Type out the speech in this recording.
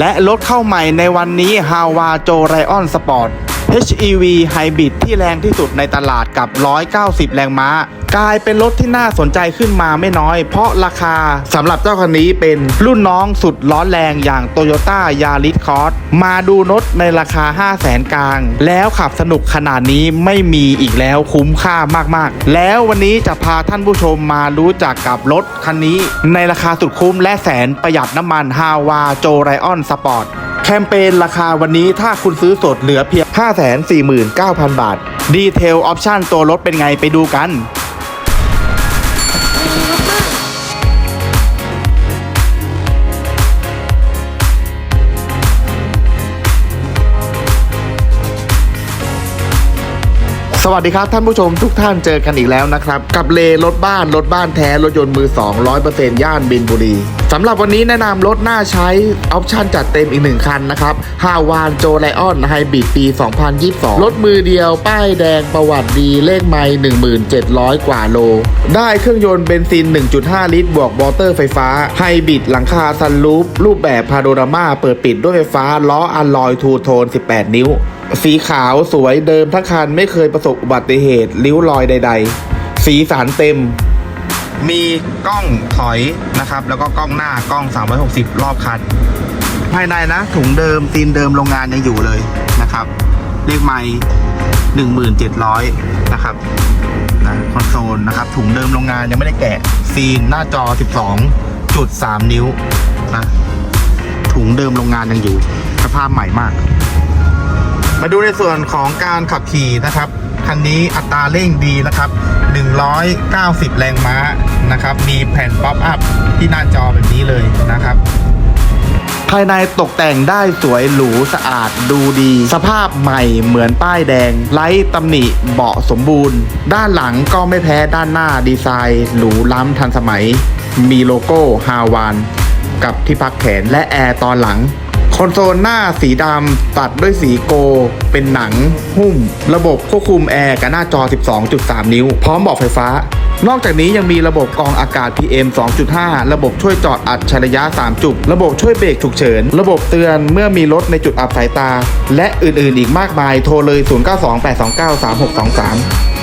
และรถเข้าใหม่ในวันนี้ฮาวาโจไรออนสปอร์ต HEV Hybrid ที่แรงที่สุดในตลาดกับ 190 แรงม้า กลายเป็นรถที่น่าสนใจขึ้นมาไม่น้อย เพราะราคาสำหรับเจ้าคันนี้เป็นรุ่นน้องสุดร้อนแรงอย่าง Toyota Yaris Cross มาดูรถในราคา 5 0 0แสนกลาง แล้วขับสนุกขนาดนี้ไม่มีอีกแล้วคุ้มค่ามากๆ แล้ววันนี้จะพาท่านผู้ชมมารู้จักกับรถคันนี้ ในราคาสุดคุ้มและแสนประหยัดน้ำมัน h a w a j o r i o n Sport แคมเปญราคาวันนี้ถ้าคุณซื้อสดเหลือเพียง 549,000 บาท ดีเทลออปชั่นตัวรถเป็นไงไปดูกัน สวัสดีครับท่านผู้ชมทุกท่านเจอกันอีกแล้วนะครับ กับเลรถบ้านรถบ้านแท้ รถยนต์มือ 2 100%ย่านบินบุรีสำหรับวันนี้แนะนำรถน่าใช้ออปชั่นจัดเต็มอีกหนึ่งคันนะครับฮาวานโจไลออนไฮบริดปี 2022 รถมือเดียว ป้ายแดงประวัติดีเลขไม่1700 กว่าโล ได้เครื่องยนต์เบนซิน 1.5 ลิตร บวกมอเตอร์ไฟฟ้าไฮบริดหลังคาซันรูฟรูปแบบพาโดรามาเปิดปิดด้วยไฟฟ้าล้ออัลลอยทูโทน 18 นิ้ว สีขาวสวยเดิมทั้งคันไม่เคยประสบอุบัติเหตุริ้วรอยใด ๆ สีสันเต็ม มีกล้องถอยนะครับ แล้วก็กล้องหน้ากล้อง 360 รอบคัน ภายในนะ ถุงเดิมตีนเดิมโรงงานยังอยู่เลยนะครับ เลขไม่1700 นะครับนะคอนโซลนะครับ ถุงเดิมโรงงานยังไม่ได้แกะซีนหน้าจอ 12.3 นิ้วนะถุงเดิมโรงงานยังอยู่ สภาพใหม่มาก มาดูในส่วนของการขับขี่นะครับ คันนี้อัตราเร่งดีนะครับ 190 แรงม้านะครับ มีแผ่นป๊อปอัพที่หน้าจอแบบนี้เลยนะครับ ภายในตกแต่งได้สวยหรูสะอาดดูดี สภาพใหม่เหมือนป้ายแดง ไร้ตำหนิเบาะสมบูรณ์ ด้านหลังก็ไม่แพ้ด้านหน้าดีไซน์หรูล้ำทันสมัย มีโลโก้ฮาวาน กับที่พักแขนและแอร์ตอนหลัง อนโซลหน้าสีดำตัดด้วยสีโก เป็นหนัง หุ้ม ระบบควบคุมแอร์กับหน้าจอ 12.3 นิ้ว พร้อมบอกไฟฟ้านอกจากนี้ยังมีระบบกรองอากาศ PM 2.5 ระบบช่วยจอดอัจฉริยะ 3 จุด ระบบช่วยเบรกฉุกเฉิน ระบบเตือนเมื่อมีรถในจุดอับสายตา และอื่นๆ อีกมากมาย โทรเลย 0928293623